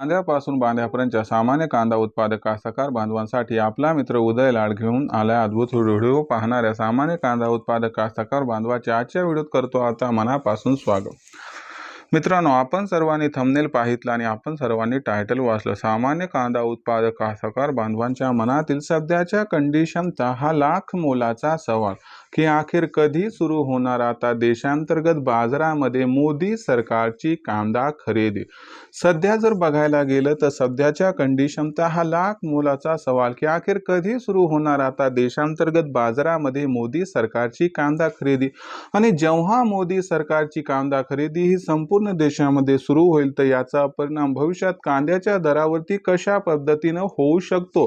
कांद्यापासून बांध्यापर्यंतच्या सामान्य कांदा उत्पादक कास्तकार बांधवांसाठी आपला मित्र उदय लाड घेऊन आला अद्भुत व्हिडिओ पाहणाऱ्या सामान्य कांदा उत्पादक कास्तकार बांधवाच्या आजच्या व्हिडिओत करतो. आता मनापासून स्वागत. मित्रांनो आपण सर्वांनी थंबनेल पाहितलं आणि आपण सर्वांनी टायटल वाचलं. सामान्य कांदा उत्पादक कास्तकार बांधवांच्या मनातील सध्याच्या कंडिशनचा हा लाख मोलाचा सवाल. की अखेर कधी सुरू होणार आता देशांतर्गत बाजारामध्ये मोदी सरकारची कांदा खरेदी? सध्या जर बघायला गेलं तर सध्याच्या कंडिशन हा लाख मोलाचा सवाल की अखेर कधी सुरू होणार आता देशांतर्गत बाजारामध्ये मोदी सरकारची कांदा खरेदी? आणि जेव्हा मोदी सरकारची कांदा खरेदी ही संपूर्ण देशामध्ये सुरू होईल तर याचा परिणाम भविष्यात कांद्याच्या दरावरती कशा पद्धतीनं होऊ शकतो?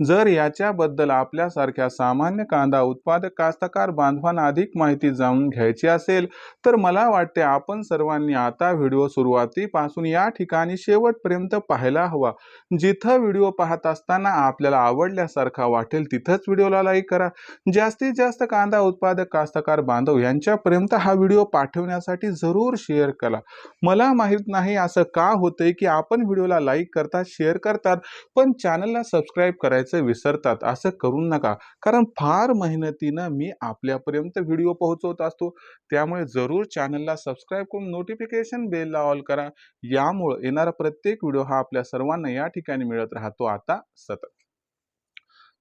जर याच्याबद्दल आपल्यासारख्या सामान्य कांदा उत्पादक कास्तकार बांधवांना अधिक माहिती जाणून घ्यायची असेल तर मला वाटते आपण सर्वांनी आता व्हिडिओ सुरुवातीपासून या ठिकाणी शेवटपर्यंत पाहायला हवा. जिथं व्हिडिओ पाहत असताना आपल्याला आवडल्यासारखा वाटेल तिथंच व्हिडिओला लाईक करा. जास्तीत जास्त कांदा उत्पादक कास्तकार बांधव यांच्यापर्यंत हा व्हिडिओ पाठवण्यासाठी जरूर शेअर करा. मला माहीत नाही असं का होतंय की आपण व्हिडिओला लाईक करतात शेअर करतात पण चॅनलला सबस्क्राईब करायचं विसरतात असं करू नका. कारण फार मेहनतीनं मी आपल्यापर्यंत व्हिडिओ पोहोचवत असतो. त्यामुळे जरूर चॅनलला सबस्क्राईब करून नोटिफिकेशन बेलला ऑल करा. यामुळं येणारा प्रत्येक व्हिडिओ हा आपल्या सर्वांना या ठिकाणी मिळत राहतो. आता सतत.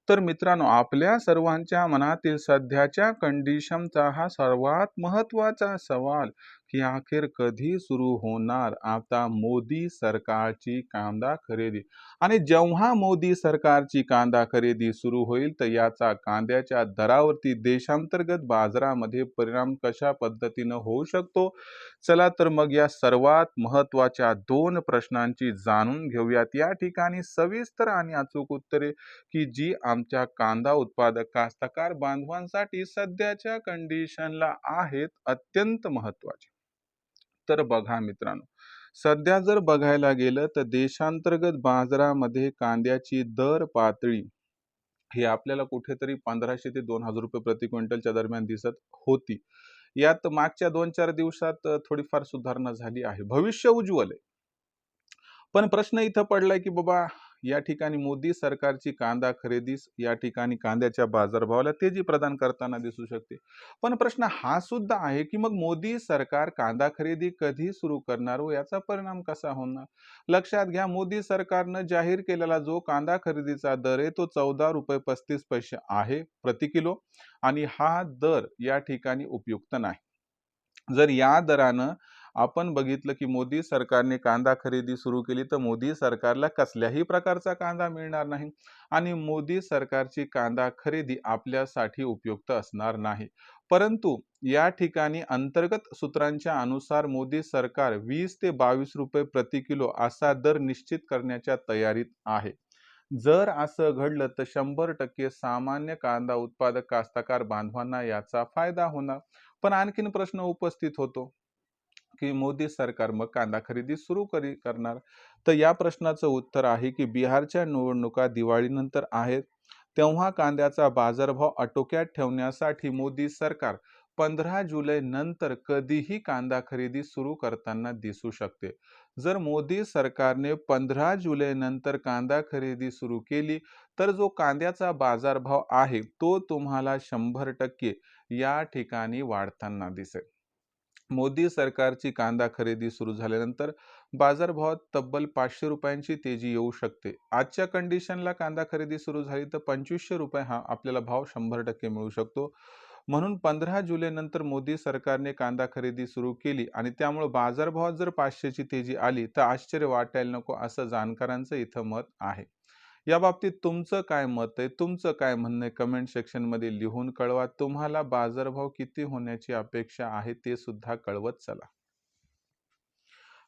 तर मित्रांनो आपल्या सर्वांच्या मनातील सध्याच्या कंडिशनचा हा सर्वात महत्त्वाचा सवाल की अखेर कधी सुरू होणार? आता मोदी सरकारची कांदा खरेदी. आणि जेव्हा मोदी सरकारची कांदा खरेदी सुरू होईल तर याचा कांद्याच्या दरावरती देशांतर्गत बाजारामध्ये परिणाम कशा पद्धतीनं होऊ शकतो? चला तर मग या सर्वात महत्त्वाच्या दोन प्रश्नांची जाणून घेऊयात. या ठिकाणी सविस्तर आणि अचूक उत्तरे की जी आमच्या कांदा उत्पादक कास्तकार बांधवांसाठी सध्याच्या कंडिशनला आहेत अत्यंत महत्त्वाचे. तर बघा मित्रांनो. सध्या जर बघायला गेलं तर देशांतर्गत बाजारामध्ये कांद्याची दर पातळी ही आपल्याला कुठेतरी पंधराशे ते दोन हजार रुपये प्रति क्विंटलच्या दरम्यान दिसत होती. यात मागच्या दोन चार दिवसात थोडीफार सुधारणा झाली आहे. भविष्य उज्ज्वल आहे. पण प्रश्न इथं पडलाय की बाबा या ठिकाणी मोदी सरकारची कांदा खरेदीस या ठिकाणी कांद्याच्या बाजारभावाला तेजी प्रदान करताना दिसू शकते. पण प्रश्न हा सुद्धा आहे की मग मोदी सरकार कांदा खरेदी कधी सुरू करणार व याचा परिणाम कसा होणार? लक्षात घ्या मोदी सरकारनं जाहीर केलेला जो कांदा खरेदीचा दर आहे तो चौदा रुपये पस्तीस पैसे आहे प्रति किलो आणि हा दर या ठिकाणी उपयुक्त नाही. जर या दरानं आपण बघितलं की मोदी सरकारने कांदा खरेदी सुरू केली तर मोदी सरकारला कसल्याही प्रकारचा कांदा मिळणार नाही आणि मोदी सरकारची कांदा खरेदी आपल्यासाठी उपयुक्त असणार नाही. परंतु या ठिकाणी अंतर्गत सूत्रांच्या अनुसार मोदी सरकार वीस ते बावीस रुपये प्रति किलो असा दर निश्चित करण्याच्या तयारीत आहे. जर असं घडलं तर शंभर टक्के सामान्य कांदा उत्पादक कास्तकार बांधवांना याचा फायदा होणार. पण आणखीन प्रश्न उपस्थित होतो. की मोदी सरकार मग कांदा खरेदी सुरू करी करणार? तर या प्रश्नाचं उत्तर आहे की बिहारच्या निवडणुका दिवाळीनंतर आहेत. तेव्हा कांद्याचा बाजारभाव आटोक्यात ठेवण्यासाठी मोदी सरकार पंधरा जुलै नंतर कधीही कांदा खरेदी सुरू करताना दिसू शकते. जर मोदी सरकारने पंधरा जुलै नंतर कांदा खरेदी सुरू केली तर जो कांद्याचा बाजारभाव आहे तो तुम्हाला शंभर टक्के या ठिकाणी वाढताना दिसेल. मोदी सरकारची कांदा खरेदी सुरू झाल्यानंतर बाजारभावात तब्बल पाचशे रुपयांची तेजी येऊ शकते. आजच्या कंडिशनला कांदा खरेदी सुरू झाली तर पंचवीसशे रुपये हा आपल्याला भाव शंभर टक्के मिळू शकतो. म्हणून पंधरा जुलैनंतर मोदी सरकारने कांदा खरेदी सुरू केली आणि त्यामुळे बाजारभावात जर पाचशेची तेजी आली तर आश्चर्य वाटायला नको असं जाणकारांचं इथं मत आहे. या बाबतीत तुमचं काय मत आहे? तुमचं काय म्हणणं आहे? कमेंट सेक्शनमध्ये लिहून कळवा. तुम्हाला बाजारभाव किती होण्याची अपेक्षा आहे ते सुद्धा कळवत चला.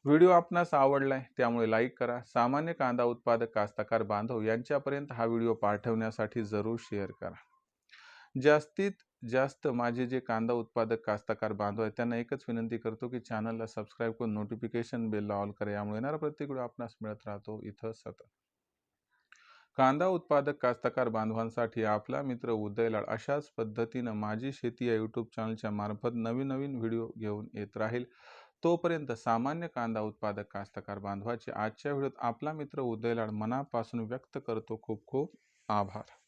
व्हिडिओ आपणास आवडलाय त्यामुळे लाईक करा. सामान्य कांदा उत्पादक कास्तकार बांधव यांच्यापर्यंत हा व्हिडिओ पाठवण्यासाठी जरूर शेअर करा. जास्तीत जास्त माझे जे कांदा उत्पादक कास्तकार बांधव आहेत त्यांना एकच विनंती करतो की चॅनलला सबस्क्राईब करून नोटिफिकेशन बेलला ऑल करा. यामुळे येणारा प्रत्येक व्हिडिओ आपणास मिळत राहतो. इथं सतत. कांदा उत्पादक कास्तकार बांधवांसाठी आपला मित्र उदयलाड अशाच पद्धतीनं माझी शेती या यूट्यूब चॅनलच्या मार्फत नवीन नवीन व्हिडिओ घेऊन येत राहील. तोपर्यंत सामान्य कांदा उत्पादक कास्तकार बांधवाचे आजच्या व्हिडिओत आपला मित्र उदय लाड मनापासून व्यक्त करतो खूप खूप आभार.